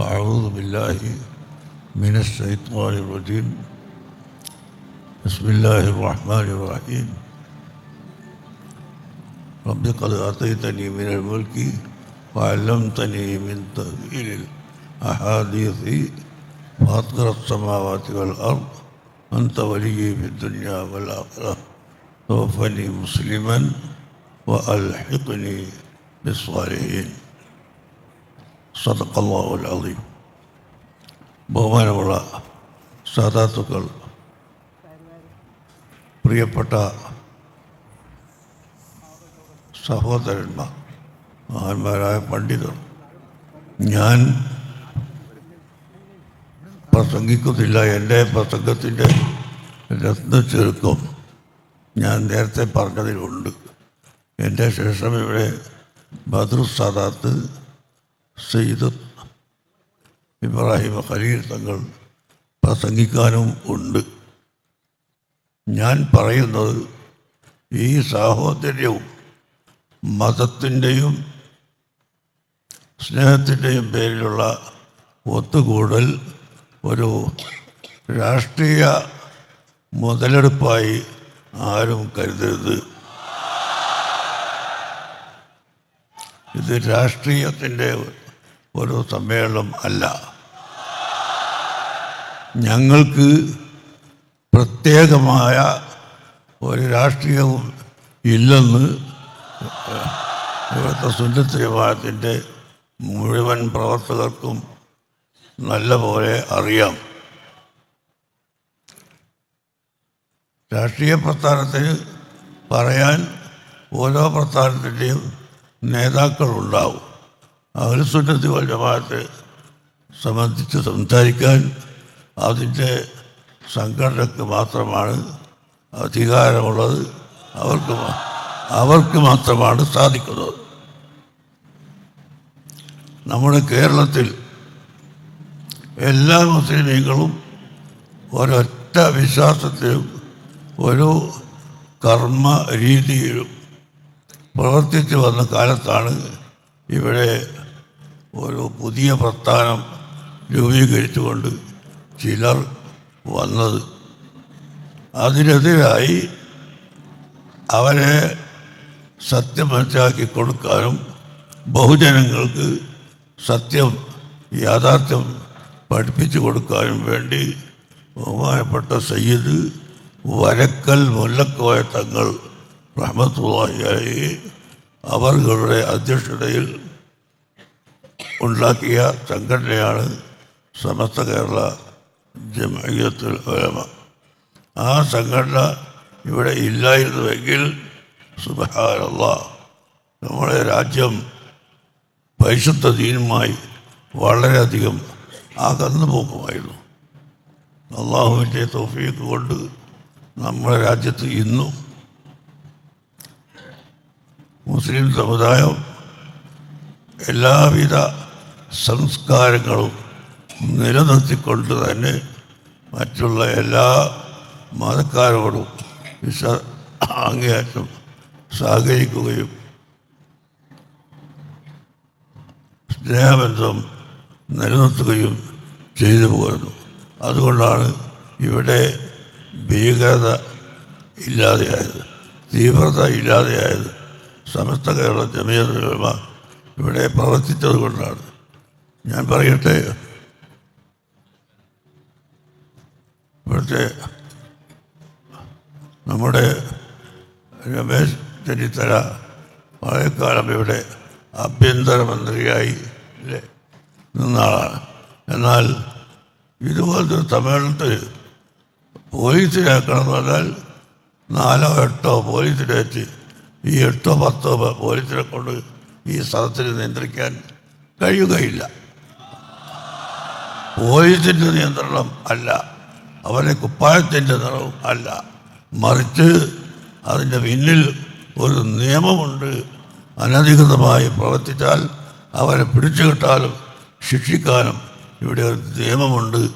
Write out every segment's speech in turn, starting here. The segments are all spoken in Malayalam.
أعوذ بالله من الشيطان الرجيم. بسم الله الرحمن الرحيم. رب قد أعطيتني من الملك وعلمتني من تأويل الأحاديث فاطر السماوات والأرض. أنت ولي في الدنيا والآخرة. توفني مسلما وألحقني بالصالحين. സദക്കല്ലാഹുൽ അലീം ബഹുമാനമുള്ള സാധാത്തുക്കൾ പ്രിയപ്പെട്ട സഹോദരന്മാർ മഹാന്മാരായ പണ്ഡിതർ ഞാൻ പ്രസംഗിക്കുന്നില്ല. എന്റെ പ്രസംഗത്തിന്റെ രത്നച്ചെറുക്കം ഞാൻ നേരത്തെ പറഞ്ഞതിലുണ്ട്. എന്റെ ശേഷം ഇവിടെ ബദ്രു സാദാത്ത് സയ്യിദ് ഇബ്രാഹിം ഖലീൽ തങ്ങൾ പ്രസംഗിക്കാനും ഉണ്ട്. ഞാൻ പറയുന്നത് ഈ സാഹോദര്യവും മതത്തിന്റെയും സ്നേഹത്തിന്റെയും പേരിലുള്ള ഒത്തുകൂടൽ ഒരു രാഷ്ട്രീയ മുതലെടുപ്പായി ആരും കരുതരുത്. ഇത് രാഷ്ട്രീയത്തിന്റെ ഒരു സമ്മേളനം അല്ല. ഞങ്ങൾക്ക് പ്രത്യേകമായ ഒരു രാഷ്ട്രീയവും ഇല്ലെന്ന് ഇവിടുത്തെ സുന്നത്ത് മുഴുവൻ പ്രവർത്തകർക്കും നല്ല പോലെ അറിയാം. രാഷ്ട്രീയ പ്രസ്ഥാനത്തിന് പറയാൻ ഓരോ പ്രസ്ഥാനത്തിന്റെയും നേതാക്കളുണ്ടാവും. അഹ്ലുസുന്നത്തി വൽ ജമാഅത്തെ സംബന്ധിച്ച് സംസാരിക്കാൻ അതിന്റെ സംഘടനക്ക് മാത്രമാണ് അധികാരമുള്ളത്. അവർക്ക് അവർക്ക് മാത്രമാണ് സാധിക്കുന്നത്. നമ്മുടെ കേരളത്തിൽ എല്ലാ മുസ്ലിമീങ്ങളും ഒരൊറ്റ വിശ്വാസത്തിലും ഒരു കർമ്മ രീതിയിലും പ്രവർത്തിച്ചു വന്ന കാലത്താണ് ഇവിടെ ഒരു പുതിയ പ്രസ്ഥാനം രൂപീകരിച്ചുകൊണ്ട് ചിലർ വന്നത്. അതിനെതിരായി അവരെ സത്യം മനസ്സിലാക്കി കൊടുക്കാനും ബഹുജനങ്ങൾക്ക് സത്യം യാഥാർത്ഥ്യം പഠിപ്പിച്ചു കൊടുക്കാനും വേണ്ടി ബഹുമാനപ്പെട്ട സയ്യിദ് വരക്കൽ മുല്ലക്കോയ തങ്ങൾ റഹ്മത്തുള്ളാഹിയായി അവരുടെ അധ്യക്ഷതയിൽ ഉണ്ടാക്കിയ സംഘടനയാണ് സമസ്ത കേരള ജമയത്തുൽ ഉലമ ആ സംഘടന ഇവിടെ ഇല്ലായിരുന്നുവെങ്കിൽ സുബഹാനല്ല നമ്മുടെ രാജ്യം പരിശുദ്ധ ദീനുമായി വളരെയധികം അകന്നു പോകുമായിരുന്നു. അള്ളാഹുവിന്റെ തോഫീക്ക് കൊണ്ട് നമ്മുടെ രാജ്യത്ത് ഇന്നും മുസ്ലിം സമുദായം എല്ലാവിധ സംസ്കാരങ്ങളും നിലനിർത്തിക്കൊണ്ട് തന്നെ മറ്റുള്ള എല്ലാ മതക്കാരോടും വിശ അങ്ങേയറ്റം സഹകരിക്കുകയും സ്നേഹബന്ധം നിലനിർത്തുകയും ചെയ്തു പോരുന്നു. അതുകൊണ്ടാണ് ഇവിടെ ഭീകരത ഇല്ലാതെയായത് തീവ്രത ഇല്ലാതെയായത്. സമസ്ത കേരള ജമീയതലമ ഇവിടെ പ്രവർത്തിച്ചത് കൊണ്ടാണ് ഞാൻ പറയട്ടെ? ഇവിടുത്തെ നമ്മുടെ രമേശ് ചെന്നിത്തല വളരെക്കാലം ഇവിടെ ആഭ്യന്തരമന്ത്രിയായി അല്ലേ നിന്ന എന്നാൽ ഇതുപോലത്തെ തമിഴ്നാട്ടിൽ പോലീസിലാക്കണം എന്ന് പറഞ്ഞാൽ നാലോ എട്ടോ പോലീസിലേറ്റ് ഈ എട്ടോ പത്തോ പോലീസിനെ കൊണ്ട് ഈ സദസ്സിനെ നിയന്ത്രിക്കാൻ കഴിയുകയില്ല. പോലീസിന്റെ നിയന്ത്രണം അല്ല. അവരുടെ കുപ്പായത്തിന്റെ നിറവും അല്ല. മറിച്ച് അതിന്റെ പിന്നിൽ ഒരു നിയമമുണ്ട്. അനധികൃതമായി പ്രവർത്തിച്ചാൽ അവരെ പിടിച്ചു കിട്ടാനും ശിക്ഷിക്കാനും ഇവിടെ ഒരു നിയമമുണ്ട്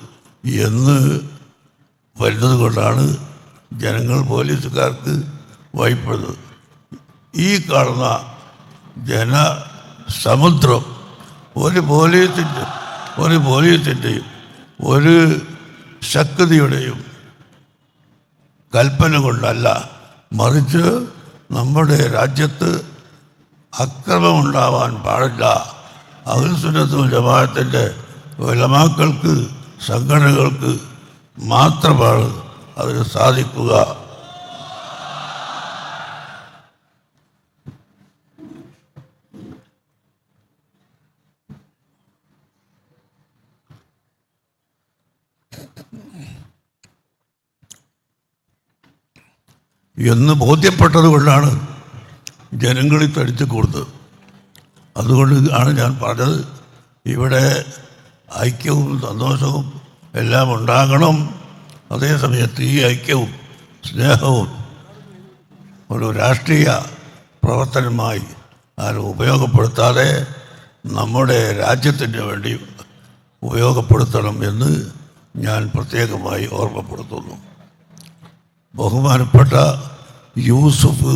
എന്ന് വരുന്നത് കൊണ്ടാണ് ജനങ്ങൾ പോലീസുകാർക്ക് ഭയപ്പെടുന്നത്. ഈ കാണുന്ന ജനസമുദ്രം ഒരു പോലീസിന്റെ ഒരു പോലീസിന്റെയും ഒരു ശക്തിയുടെയും കൽപ്പന കൊണ്ടല്ല. മറിച്ച് നമ്മുടെ രാജ്യത്ത് അക്രമമുണ്ടാവാൻ പാടില്ല. അഹിൽസുന്നത്തും ജമാഅത്തിന്റെ വിലമാക്കൾക്ക് സംഘടനകൾക്ക് മാത്രമാണ് അതിന് സാധിക്കുക. എന്ന് ബോധ്യപ്പെട്ടത് കൊണ്ടാണ് ജനങ്ങളിൽ തടിച്ചു കൊടുത്തത് അതുകൊണ്ട് ആണ് ഞാൻ പറഞ്ഞത് ഇവിടെ ഐക്യവും സന്തോഷവും എല്ലാം ഉണ്ടാകണം. അതേസമയത്ത് ഈ ഐക്യവും സ്നേഹവും ഒരു രാഷ്ട്രീയ പ്രവർത്തനമായി ആരും ഉപയോഗപ്പെടുത്താതെ നമ്മുടെ രാജ്യത്തിന് വേണ്ടി ഉപയോഗപ്പെടുത്തണം എന്ന് ഞാൻ പ്രത്യേകമായി ഓർമ്മപ്പെടുത്തുന്നു. ബഹുമാനപ്പെട്ട യൂസുഫ്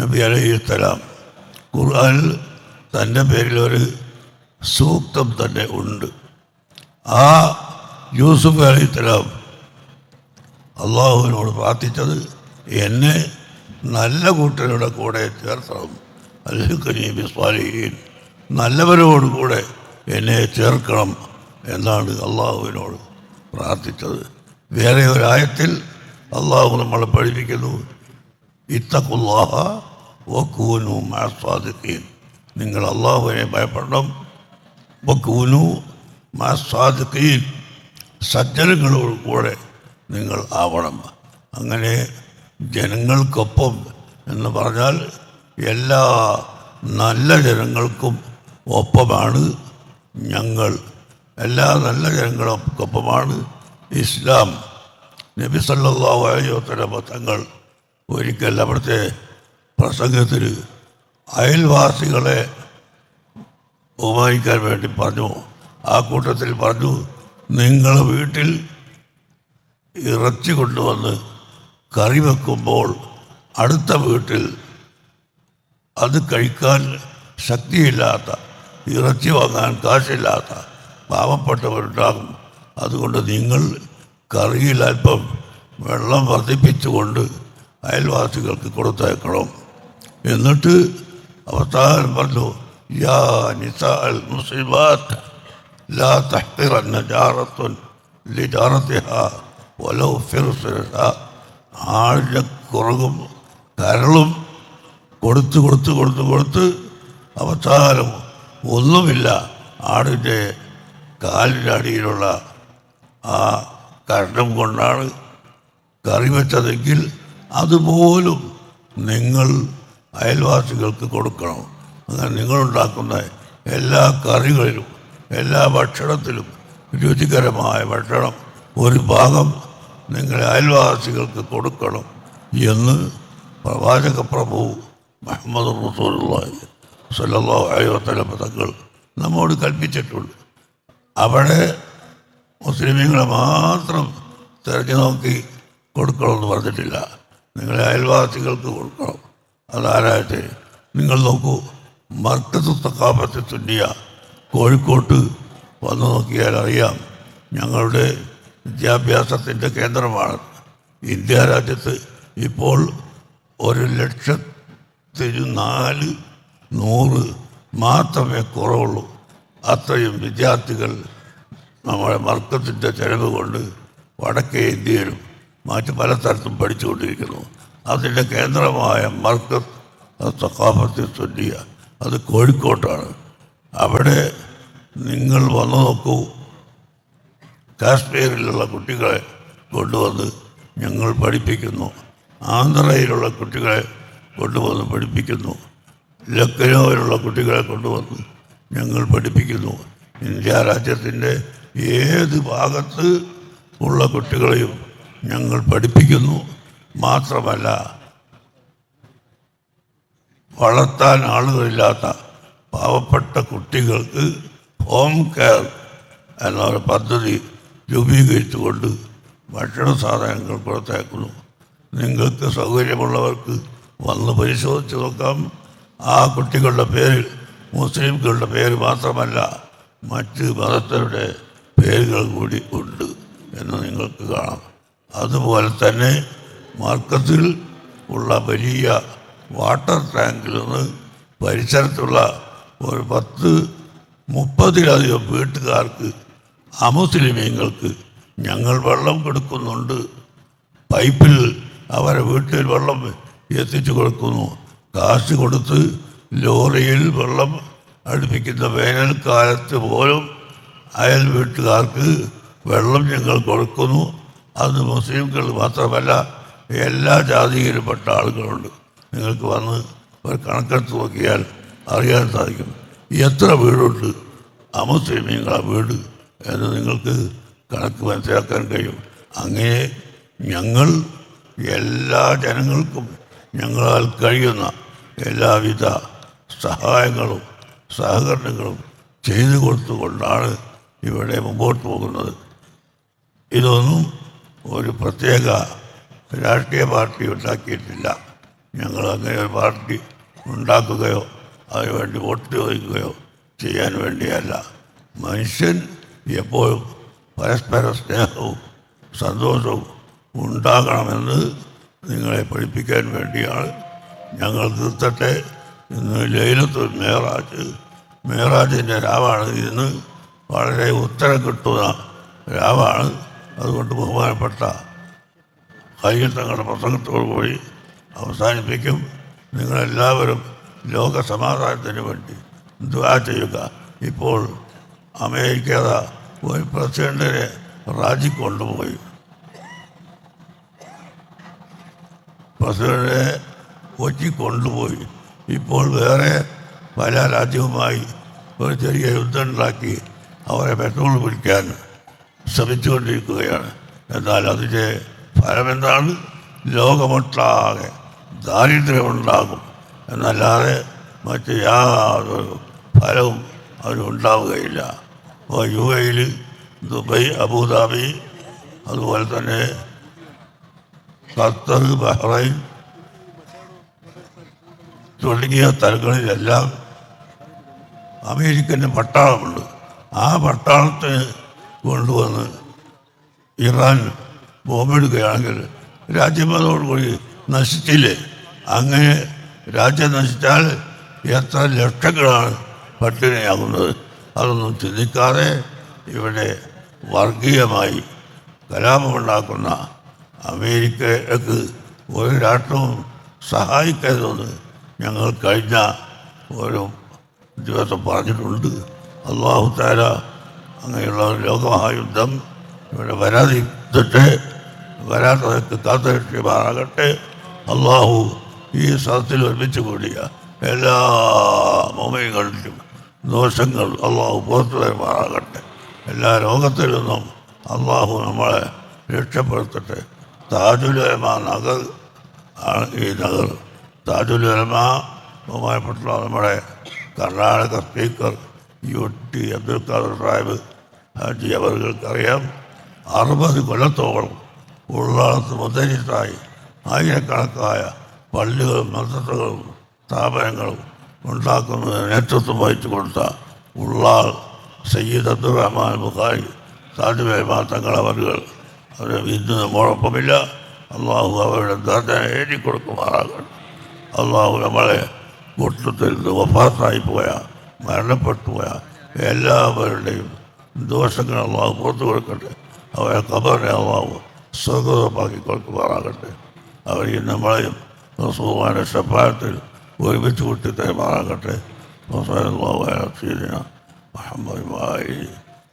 നബി അലൈഹിസ്സലാം ഖുർആനിൽ തന്റെ പേരിലൊരു സൂക്തം തന്നെ ഉണ്ട്. ആ യൂസുഫ് അലൈഹിസ്സലാം അള്ളാഹുവിനോട് പ്രാർത്ഥിച്ചത് എന്നെ നല്ല കൂട്ടരുടെ കൂടെ ചേർക്കണം. അല്ലെങ്കിൽ ബിസ്വാലിഹീൻ നല്ലവരോട് കൂടെ എന്നെ ചേർക്കണം എന്നാണ് അള്ളാഹുവിനോട് പ്രാർത്ഥിച്ചത്. വേറെ ഒരായത്തിൽ അള്ളാഹു നമ്മളെ പഠിപ്പിക്കുന്നു. ഇത്തക്കുല്ലാഹ വക്കൂനു മാസ്വാദിക്കീൻ നിങ്ങൾ അള്ളാഹുവിനെ ഭയപ്പെടണം. വക്കൂനു മാസ്വാദിക്കീൻ സജ്ജനങ്ങളോട് കൂടെ നിങ്ങൾ ആവണം. അങ്ങനെ ജനങ്ങൾക്കൊപ്പം എന്ന് പറഞ്ഞാൽ എല്ലാ നല്ല ജനങ്ങൾക്കും ഒപ്പമാണ്. ഞങ്ങൾ എല്ലാ നല്ല ജനങ്ങൾക്കൊപ്പമാണ് ഇസ്ലാം. നബി സല്ലല്ലാഹു അലൈഹി വസല്ലമ തങ്ങൾ ഒരിക്കൽ അവിടുത്തെ പ്രസംഗത്തിൽ അയൽവാസികളെ ബഹുമാനിക്കാൻ വേണ്ടി പറഞ്ഞു. ആ കൂട്ടത്തിൽ പറഞ്ഞു നിങ്ങൾ വീട്ടിൽ ഇറച്ചി കൊണ്ടുവന്ന് കറി വെക്കുമ്പോൾ അടുത്ത വീട്ടിൽ അത് കഴിക്കാൻ ശക്തിയില്ലാത്ത ഇറച്ചി വാങ്ങാൻ കാശില്ലാത്ത പാവപ്പെട്ടവരുണ്ടാകും. അതുകൊണ്ട് നിങ്ങൾ കറിയിൽ വെള്ളം വർദ്ധിപ്പിച്ചുകൊണ്ട് അയൽവാസികൾക്ക് കൊടുത്തേക്കണം. എന്നിട്ട് അവസാനം പറഞ്ഞു യാ നിസ മുസ്ലിമാത്ത് ലാ തഹ്തിറന്ന ജാറത്തുൻ ലിജാറത്തിഹ വലോ ഫിർസിഹ ആഴ്ച കുറകും കരളും കൊടുത്ത് കൊടുത്ത് കൊടുത്ത് കൊടുത്ത് അവസാനം ഒന്നുമില്ല ആടിന്റെ കാലിന്റെ അടിയിലുള്ള ആ കരണം കൊണ്ടാണ് കറി വെച്ചതെങ്കിൽ അതുപോലും നിങ്ങൾ അയൽവാസികൾക്ക് കൊടുക്കണം. അങ്ങനെ നിങ്ങളുണ്ടാക്കുന്ന എല്ലാ കറികളിലും എല്ലാ ഭക്ഷണത്തിലും രുചികരമായ ഭക്ഷണം ഒരു ഭാഗം നിങ്ങൾ അയൽവാസികൾക്ക് കൊടുക്കണം എന്ന് പ്രവാചക പ്രഭു മുഹമ്മദ് റസൂലുള്ളാഹി സ്വല്ലല്ലാഹു അലൈഹി വസല്ലം നമ്മോട് കൽപ്പിച്ചിട്ടുണ്ട്. അവിടെ മുസ്ലിമീങ്ങളെ മാത്രം തിരഞ്ഞു നോക്കി കൊടുക്കണമെന്ന് പറഞ്ഞിട്ടില്ല. നിങ്ങളെ അയൽവാസികൾക്ക് കൊടുക്കണം. അതാരായിട്ട്? നിങ്ങൾ നോക്കൂ. മർക്കത്ത് തക്കാപത്ത് തുന്നിയ കോഴിക്കോട്ട് വന്നു നോക്കിയാൽ അറിയാം ഞങ്ങളുടെ വിദ്യാഭ്യാസത്തിന്റെ കേന്ദ്രമാണ്. ഇന്ത്യ രാജ്യത്ത് ഇപ്പോൾ ഒരു ലക്ഷത്തി നാല് നൂറ് മാത്രമേ കുറവുള്ളൂ. അത്രയും വിദ്യാർത്ഥികൾ നമ്മുടെ മർക്കത്തിന്റെ ചെലവ് കൊണ്ട് വടക്കേ ഇന്ത്യയിലും മറ്റ് പല സ്ഥലത്തും പഠിച്ചുകൊണ്ടിരിക്കുന്നു. അതിന്റെ കേന്ദ്രമായ മർക്കത്ത് സഖാഫത്തിൽ സുന്നിയ അത് കോഴിക്കോട്ടാണ്. അവിടെ നിങ്ങൾ വന്നു നോക്കൂ. കാശ്മീരിലുള്ള കുട്ടികളെ കൊണ്ടുവന്ന് ഞങ്ങൾ പഠിപ്പിക്കുന്നു. ആന്ധ്രയിലുള്ള കുട്ടികളെ കൊണ്ടുവന്ന് പഠിപ്പിക്കുന്നു. ലക്നൌവിലുള്ള കുട്ടികളെ കൊണ്ടുവന്ന് ഞങ്ങൾ പഠിപ്പിക്കുന്നു. ഇന്ത്യ രാജ്യത്തിന്റെ ഏത് ഭാഗത്ത് ഉള്ള കുട്ടികളെയും ഞങ്ങൾ പഠിപ്പിക്കുന്നു. മാത്രമല്ല വളർത്താൻ ആളുകളില്ലാത്ത പാവപ്പെട്ട കുട്ടികൾക്ക് ഹോം കെയർ എന്നൊരു പദ്ധതി രൂപീകരിച്ചുകൊണ്ട് ഭക്ഷണ സാധനങ്ങൾ പുറത്തേക്കുന്നു. നിങ്ങൾക്ക് സൗകര്യമുള്ളവർക്ക് വന്ന് പരിശോധിച്ച് നോക്കാം. ആ കുട്ടികളുടെ പേരിൽ മുസ്ലിംകളുടെ പേര് മാത്രമല്ല മറ്റ് മതസ്ഥരുടെ പേരുകൾ കൂടി ഉണ്ട് എന്ന് നിങ്ങൾക്ക് കാണാം. അതുപോലെ തന്നെ മാർക്കത്തിൽ ഉള്ള വലിയ വാട്ടർ ടാങ്കിൽ നിന്ന് പരിസരത്തുള്ള ഒരു പത്ത് മുപ്പതിലധികം വീട്ടുകാർക്ക് അമുസ്ലിമീങ്ങൾക്ക് ഞങ്ങൾ വെള്ളം കൊടുക്കുന്നുണ്ട്. പൈപ്പിൽ അവരെ വീട്ടിൽ വെള്ളം എത്തിച്ചു കൊടുക്കുന്നു. കാശ് കൊടുത്ത് ലോറിയിൽ വെള്ളം അടുപ്പിക്കുന്ന വേനൽക്കാലത്ത് പോലും അയൽ വീട്ടുകാർക്ക് വെള്ളം ഞങ്ങൾ കൊടുക്കുന്നു. അത് മുസ്ലിംകൾ മാത്രമല്ല എല്ലാ ജാതിയിലുംപ്പെട്ട ആളുകളുണ്ട്. നിങ്ങൾക്ക് വന്ന് ഒരു കണക്കെടുത്ത് നോക്കിയാൽ അറിയാൻ സാധിക്കും. എത്ര വീടുണ്ട്? അമുസ്ലിമീങ്ങളെ വീട് എന്ന് നിങ്ങൾക്ക് കണക്ക് മനസ്സിലാക്കാൻ കഴിയും. അങ്ങനെ ഞങ്ങൾ എല്ലാ ജനങ്ങൾക്കും ഞങ്ങളാൽ കഴിയുന്ന എല്ലാവിധ സഹായങ്ങളും സഹകരണങ്ങളും ചെയ്തു കൊടുത്തുകൊണ്ടാണ് ഇവിടെ മുമ്പോട്ട് പോകുന്നത്. ഇതൊന്നും ഒരു പ്രത്യേക രാഷ്ട്രീയ പാർട്ടി ഉണ്ടാക്കിയിട്ടില്ല. ഞങ്ങൾ അങ്ങനെ ഒരു പാർട്ടി ഉണ്ടാക്കുകയോ അതിനുവേണ്ടി വോട്ട് ചോദിക്കുകയോ ചെയ്യാൻ വേണ്ടിയല്ല. മനുഷ്യൻ എപ്പോഴും പരസ്പര സ്നേഹവും സന്തോഷവും ഉണ്ടാകണമെന്ന് നിങ്ങളെ പഠിപ്പിക്കാൻ വേണ്ടിയാണ് ഞങ്ങൾ തീർത്തട്ടെ ഇന്ന് ലൈലത്തുൽ മേറാജ് മേറാജിന്റെ രാവാണ് ഇന്ന് വളരെ ഉത്തരം കിട്ടുന്ന രാവാണ്. അതുകൊണ്ട് ബഹുമാനപ്പെട്ട കയ്യിൽ തങ്ങളുടെ പ്രസംഗത്തോടു കൂടി അവസാനിപ്പിക്കും. നിങ്ങളെല്ലാവരും ലോക സമാധാനത്തിന് വേണ്ടി ദ്വാ ചെയ്യുക. ഇപ്പോൾ അമേരിക്ക ഒരു പ്രസിഡന്റിനെ റാജി കൊണ്ടുപോയി. പ്രസിഡന്റിനെ കൊച്ചി കൊണ്ടുപോയി. ഇപ്പോൾ വേറെ പല രാജ്യവുമായി ഒരു ചെറിയ യുദ്ധം ഉണ്ടാക്കി അവരെ പെട്രോൾ പിടിക്കാൻ ശ്രമിച്ചുകൊണ്ടിരിക്കുകയാണ്. എന്നാൽ അതിന്റെ ഫലമെന്താണ്? ലോകമൊട്ടാകെ ദാരിദ്ര്യമുണ്ടാകും. എന്നല്ലാതെ മറ്റ് യാതൊരു ഫലവും അതിനുണ്ടാവുകയില്ല അപ്പോൾ യു എയിൽ ദുബൈ അബുദാബി അതുപോലെ തന്നെ ഖത്തർ ബഹ്റൈൻ തുടങ്ങിയ സ്ഥലങ്ങളിലെല്ലാം അമേരിക്കന്റെ പട്ടാളമുണ്ട്. ആ പട്ടാളത്തെ കൊണ്ടുവന്ന് ഇറാൻ ബോംബെടുക്കുകയാണെങ്കിൽ രാജ്യം അതോടുകൂടി നശിച്ചില്ലേ? അങ്ങനെ രാജ്യം നശിച്ചാൽ എത്ര ലക്ഷങ്ങളാണ് പട്ടിണിയാകുന്നത്? അതൊന്നും ചിന്തിക്കാതെ ഇവിടെ വർഗീയമായി കലാപമുണ്ടാക്കുന്ന അമേരിക്കയ്ക്ക് ഒരു രാഷ്ട്രവും സഹായിക്കരുതെന്ന് ഞങ്ങൾ കഴിഞ്ഞ ഒരു ദിവസം പറഞ്ഞിട്ടുണ്ട്. അള്ളാഹു താര അങ്ങനെയുള്ള ലോകമഹായുദ്ധം ഇവിടെ വരാതിരിക്കട്ടെ വരാത്തതൊക്കെ കാത്തുരക്ഷിമാറാകട്ടെ അള്ളാഹു ഈ സദത്തിൽ ഒരുമിച്ച് കൂടിയ എല്ലാ മോമയങ്ങളിലും ദോഷങ്ങൾ അള്ളാഹു പുറത്തു മാറാകട്ടെ എല്ലാ രോഗത്തിൽ നിന്നും അള്ളാഹു നമ്മളെ രക്ഷപ്പെടുത്തട്ടെ. താജുലമ നഗർ ആണ് ഈ നഗർ. താജുലമ ബഹുമാനപ്പെട്ടുള്ള നമ്മുടെ Karnataka speaker U T Abdul Khader Sahib Haji അവർക്കറിയാം അറുപത് കൊല്ലത്തോളം ഉള്ളാളത്ത് മുദ്രിട്ടായി ആയിരക്കണക്കായ പള്ളികളും മന്ത്രങ്ങളും സ്ഥാപനങ്ങളും ഉണ്ടാക്കുന്നതിന് നേതൃത്വം വഹിച്ചു കൊടുത്ത ഉള്ളാൾ സയ്യിദ് അബ്ദുറഹ്മാൻ ബുഖാരി സാധുവേമാ തങ്ങളവരുകൾ അവർ ഇന്ന് നമ്മോടൊപ്പമില്ല. അള്ളാഹു അവരുടെ ദർജന എഴുതി കൊടുക്കുമാറാകട്ടെ അള്ളാഹു നമ്മളെ കൂട്ടത്തിൽ നിന്ന് വഫാത്തായി പോയ മരണപ്പെട്ടു പോയ എല്ലാവരുടെയും ദോഷങ്ങൾ അള്ളാഹു പുറത്തു കൊടുക്കട്ടെ അവരെ കബറിനെ അള്ളാഹു സ്വർഗതമാക്കി കൊടുക്കുമാറാകട്ടെ അവർ ഈ നമ്മളെയും റസൂമാൻ്റെ ഷഫായത്തിൽ ഒരുമിച്ച് കൂട്ടി തരുമാറാകട്ടെ മുഹമ്മദ്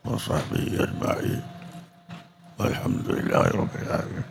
വസഹബി അജ്മഈൻ والحمد لله رب العالمين